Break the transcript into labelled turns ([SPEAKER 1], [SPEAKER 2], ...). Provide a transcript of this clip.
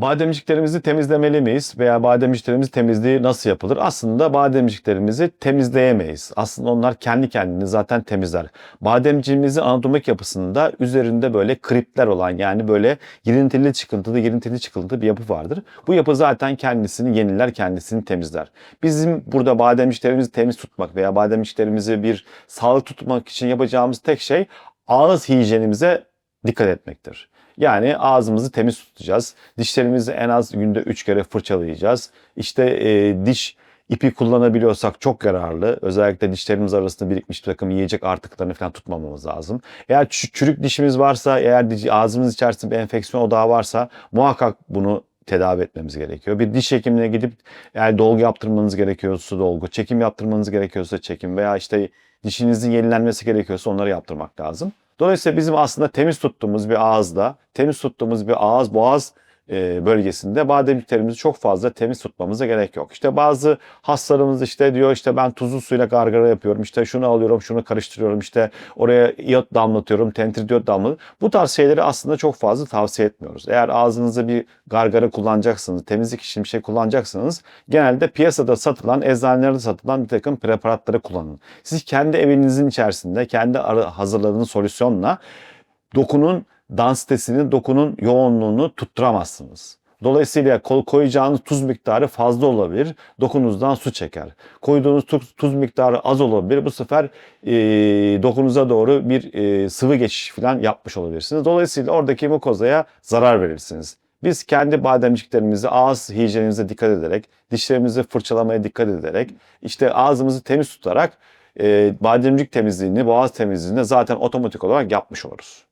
[SPEAKER 1] Bademciklerimizi temizlemeli miyiz veya bademciklerimiz temizliği nasıl yapılır? Aslında bademciklerimizi temizleyemeyiz. Aslında onlar kendi kendini zaten temizler. Bademciğimizin anatomik yapısında üzerinde böyle kriptler olan yani böyle girintili çıkıntılı girintili çıkıntılı bir yapı vardır. Bu yapı zaten kendisini yeniler, kendisini temizler. Bizim burada bademciklerimizi temiz tutmak veya bademciklerimizi bir sağlık tutmak için yapacağımız tek şey ağız hijyenimize dikkat etmektir. Yani ağzımızı temiz tutacağız. Dişlerimizi en az günde 3 kere fırçalayacağız. İşte e, diş ipi kullanabiliyorsak çok yararlı. Özellikle dişlerimiz arasında birikmiş bir takım yiyecek artıklarını falan tutmamamız lazım. Eğer çü- çürük dişimiz varsa, eğer ağzımız içerisinde bir enfeksiyon odağı varsa muhakkak bunu tedavi etmemiz gerekiyor. Bir diş hekimine gidip eğer dolgu yaptırmanız gerekiyorsa dolgu, çekim yaptırmanız gerekiyorsa çekim veya işte dişinizin yenilenmesi gerekiyorsa onları yaptırmak lazım. Dolayısıyla bizim aslında temiz tuttuğumuz bir ağızda, temiz tuttuğumuz bir ağız boğaz bölgesinde bademciklerimizi çok fazla temiz tutmamıza gerek yok. İşte bazı hastalarımız işte diyor işte ben tuzlu suyla gargara yapıyorum, işte şunu alıyorum, şunu karıştırıyorum, işte oraya iot damlatıyorum, tentridiyot damlatıyorum. Bu tarz şeyleri aslında çok fazla tavsiye etmiyoruz. Eğer ağzınıza bir gargara kullanacaksınız, temizlik için bir şey kullanacaksınız, genelde piyasada satılan, eczanelerde satılan bir takım preparatları kullanın. Siz kendi evinizin içerisinde, kendi hazırladığınız solüsyonla dokunun densitesini, dokunun yoğunluğunu tutturamazsınız. Dolayısıyla kol koyacağınız tuz miktarı fazla olabilir. Dokunuzdan su çeker. Koyduğunuz tuz, tuz miktarı az olabilir. Bu sefer e, dokunuza doğru bir e, sıvı geçiş falan yapmış olabilirsiniz. Dolayısıyla oradaki mukozaya zarar verirsiniz. Biz kendi bademciklerimizi ağız hijyenimize dikkat ederek, dişlerimizi fırçalamaya dikkat ederek, işte ağzımızı temiz tutarak e, bademcik temizliğini, boğaz temizliğini zaten otomatik olarak yapmış oluruz.